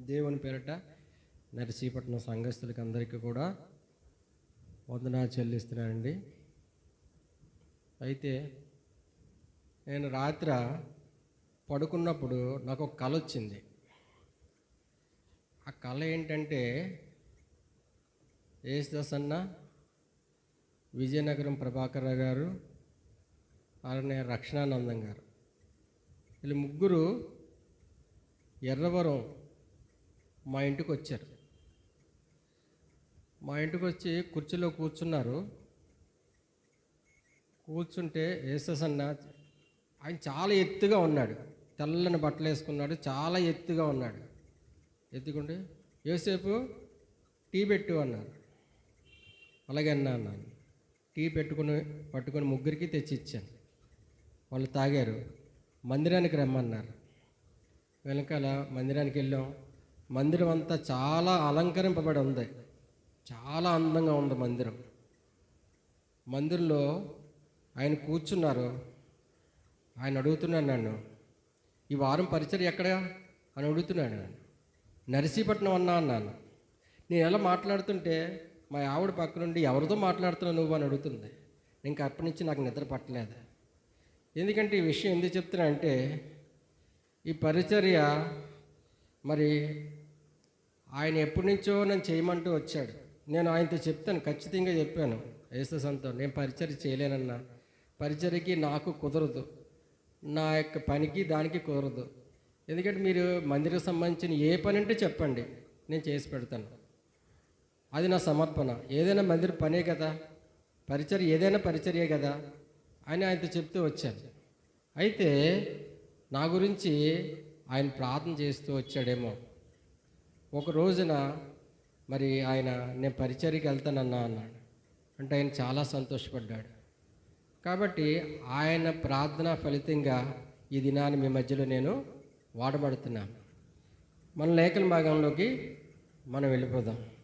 దేవుని పేరట నరసీపట్నం సంఘస్థులకి అందరికీ కూడా వందనాలు చెల్లిస్తున్నానండి. అయితే నేను రాత్ర పడుకున్నప్పుడు నాకు ఒక కళ వచ్చింది. ఆ కళ ఏంటంటే ఏసుదాస్ అన్న విజయనగరం ప్రభాకర్ గారు అలానే రక్షణానందం గారు. వీళ్ళు ముగ్గురు ఎర్రవరం మా ఇంటికి వచ్చారు. మా ఇంటికి వచ్చి కుర్చీలో కూర్చున్నారు. కూర్చుంటే ఏసస్ అన్న ఆయన చాలా ఎత్తుగా ఉన్నాడు. తెల్లని బట్టలు వేసుకున్నాడు. చాలా ఎత్తుగా ఉన్నాడు. ఎత్తుకుంటే ఏసేపు టీ పెట్టు అన్నారు. అలాగే అన్నా అన్నాను టీ పెట్టుకుని పట్టుకొని ముగ్గురికి తెచ్చి ఇచ్చాను వాళ్ళు తాగారు. మందిరానికి రమ్మన్నారు. వెనకాల మందిరానికి వెళ్ళాం. మందిరం అంతా చాలా అలంకరింపబడి ఉంది. చాలా అందంగా ఉంది మందిరం. మందిరంలో ఆయన కూర్చున్నారు. ఆయన అడుగుతున్నాడు నన్ను ఈ వారం పరిచయం ఎక్కడ? అని అడుగుతున్నాడు నన్ను. నరసీపట్నం అన్నా అన్నాను. నేను ఎలా మాట్లాడుతుంటే మా ఆవిడ పక్క నుండి ఎవరితో మాట్లాడుతున్నావు నువ్వు? అని అడుగుతుంది. ఇంకా అప్పటి నుంచి నాకు నిద్ర పట్టలేదు. ఎందుకంటే ఈ విషయం ఎందుకు చెప్తున్నా అంటే ఈ పరిచర్య మరి ఆయన ఎప్పటి నుంచో నన్ను చేయమంటూ వచ్చాడు. నేను ఆయనతో చెప్తాను ఖచ్చితంగా చెప్పాను. యేససంతో నేను పరిచర్య చేయలేనన్నా. పరిచర్యకి నాకు కుదరదు. నా యొక్క పనికి దానికి కుదరదు. ఎందుకంటే మీరు మందిరకు సంబంధించిన ఏ పని అంటే చెప్పండి. నేను చేసి పెడతాను. అది నా సమర్పణ. ఏదైనా మందిర పనే కదా. పరిచర్య ఏదైనా పరిచర్యే కదా అని ఆయనతో చెప్తూ వచ్చాను. అయితే నా గురించి ఆయన ప్రార్థన చేస్తూ వచ్చాడేమో. ఒక రోజున మరి ఆయన నేను పరిచర్యకి వెళ్తానన్నా అన్నాడు. అంటే ఆయన చాలా సంతోషపడ్డాడు. కాబట్టి ఆయన ప్రార్థన ఫలితంగా ఈ దినాన్ని మీ మధ్యలో నేను వాడబడుతున్నాను. మన లేఖన భాగంలోకి మనం వెళ్ళిపోదాం.